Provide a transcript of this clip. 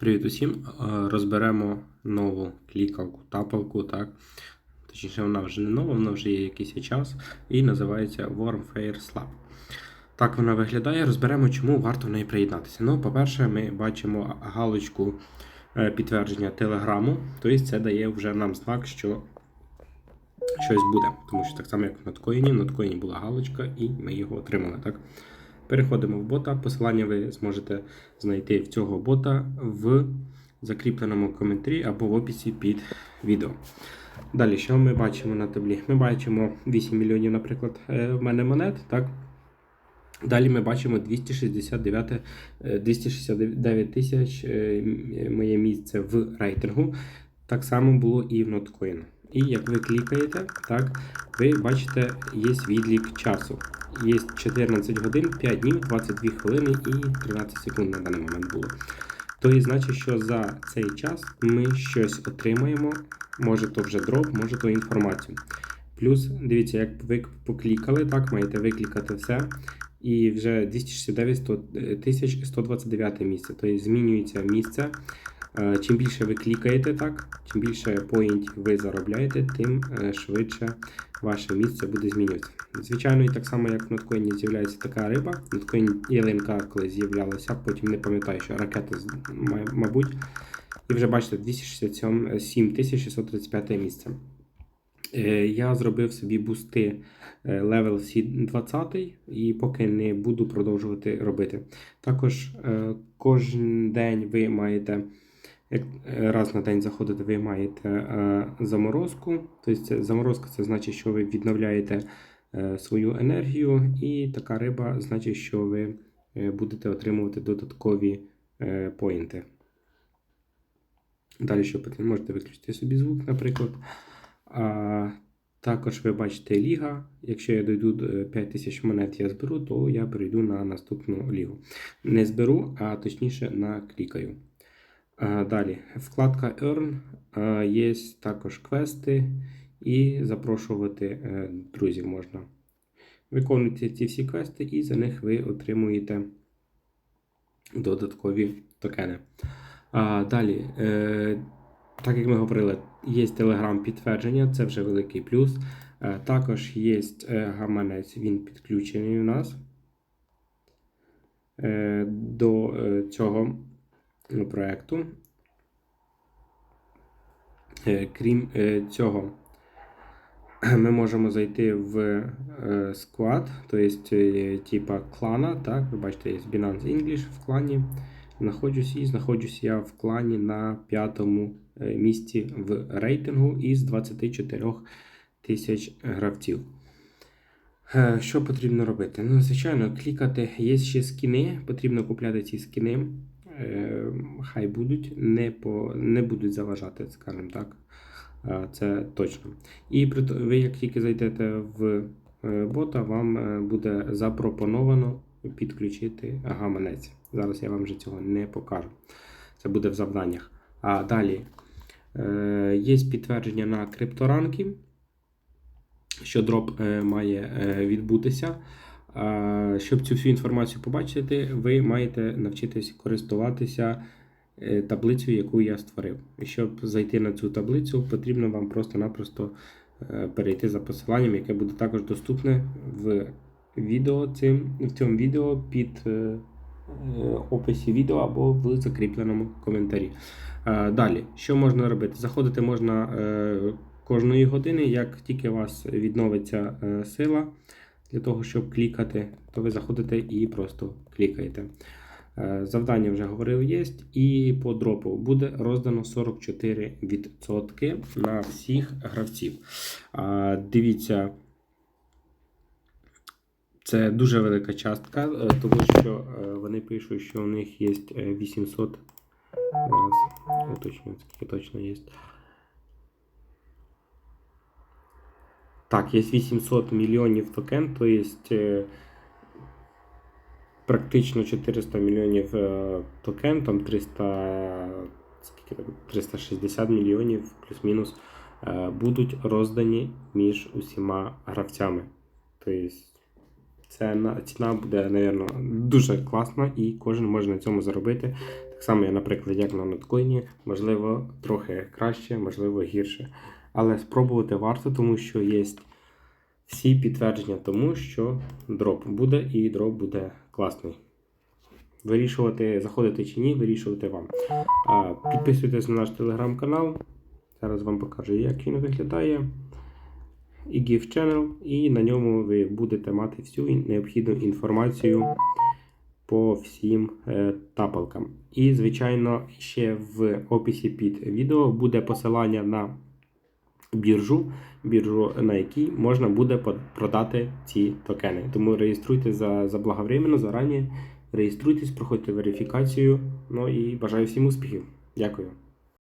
Привіт усім! Е, Розберемо нову клікалку, тапалку, так? Точніше, вона вже не нова, вона вже є якийсь час і називається Warmfare Slab. Так вона виглядає. Розберемо, чому варто в неї приєднатися. Ну, по-перше, ми бачимо галочку е, підтвердження телеграму, тобто це дає вже нам знак, що щось буде. Тому що так само, як в ноткоїні, в ноткоїні була галочка, і ми його отримали. Так? Переходимо в бота. Посилання ви зможете знайти в цього бота в закріпленому коментарі або в описі під відео. Далі, що ми бачимо на таблі? Ми бачимо 8 мільйонів, наприклад, е, в мене монет. так? Далі ми бачимо 269, е, 269 тисяч е, моє місце в рейтингу. Так само було і в ноткоін. І як ви клікаєте, так, ви бачите, є відлік часу. Є 14 годин, 5 днів, 22 хвилини і 13 секунд на даний момент було. То і значить, що за цей час ми щось отримаємо, може то вже дроп, може то інформацію. Плюс, дивіться, як ви поклікали, так, маєте викликати все. І вже 269 тисяч 129 місце. Тобто змінюється місце. Е, Чим більше ви клікаєте, так, чим більше поінтів ви заробляєте, тим е, швидше ваше місце буде змінюватися. Звичайно, і так само, як в ноткоїні з'являється така риба. Ноткоїні і коли з'являлася, потім не пам'ятаю, що ракета, мабуть. І вже бачите, 267 635 місце. Е, Я зробив собі бусти е, Level C 20 і поки не буду продовжувати робити. Також кожен день ви маєте, як е, раз на день заходите, ви маєте е, заморозку. Тобто заморозка це значить, що ви відновляєте е, свою енергію, і така риба значить, що ви будете отримувати додаткові поінти. Далі, що потрібно, можете виключити собі звук, наприклад. А, також ви бачите ліга. Якщо я дойду до 5000 монет, я зберу, то я перейду на наступну лігу. Не зберу, а точніше наклікаю. А, далі, вкладка Earn. Є також квести і запрошувати е, друзів можна. Виконуйте ці всі квести, і за них ви отримуєте додаткові токени. Далі, е, так як ми говорили, є телеграм підтвердження, це вже великий плюс. Е, також є е, гаманець, він підключений у нас до цього проекту. Е, крім е, цього, ми можемо зайти в е, склад, тобто, типа клана. Так, ви бачите, є Binance English в клані. Знаходжусь і знаходжусь я в клані на п'ятому місці в рейтингу із 24 тисяч гравців. Що потрібно робити? Ну, звичайно, клікати. Є ще скіни, потрібно купляти ці скіни. Е, Хай будуть, не, по, не будуть заважати, скажімо так. Е, Це точно. І ви, як тільки зайдете в е, бота, вам е, буде запропоновано підключити гаманець. Зараз я вам вже цього не покажу. Це буде в завданнях. А далі є підтвердження на крипторанки, що дроп має відбутися. Щоб цю всю інформацію побачити, ви маєте навчитися користуватися е, таблицею, яку я створив. І щоб зайти на цю таблицю, потрібно вам просто-напросто е, перейти за посиланням, яке буде також доступне в відео цим, в цьому відео під е, описі відео або в закріпленому коментарі. Далі, що можна робити? Заходити можна кожної години, як тільки у вас відновиться сила для того, щоб клікати, то ви заходите і просто клікаєте. Е, Завдання вже говорив є. І по дропу буде роздано 44% на всіх гравців. Дивіться, це дуже велика частка, е, тому що е, вони пишуть, що у них є е, 800. Зараз уточню, скільки точно є. Так, є 800 мільйонів токен, то є е, практично 400 мільйонів е, токен, там 300, скільки там, 360 мільйонів плюс-мінус е, будуть роздані між усіма гравцями. Тобто Це ціна буде, напевно, дуже класна і кожен може на цьому заробити. Так само, я, наприклад, як на ноткоїні, можливо, трохи краще, можливо, гірше. Але спробувати варто, тому що є всі підтвердження тому, що дроп буде і дроп буде класний. Вирішувати, заходити чи ні, вирішувати вам. Підписуйтесь на наш телеграм-канал. Зараз вам покажу, як він виглядає. І GIF Channel, і на ньому ви будете мати всю необхідну інформацію по всім е, тапалкам. І, звичайно, ще в описі під відео буде посилання на біржу, біржу, на якій можна буде продати ці токени. Тому реєструйтесь за, заблаговременно, зарані. Реєструйтесь, проходьте верифікацію. Ну і бажаю всім успіхів. Дякую.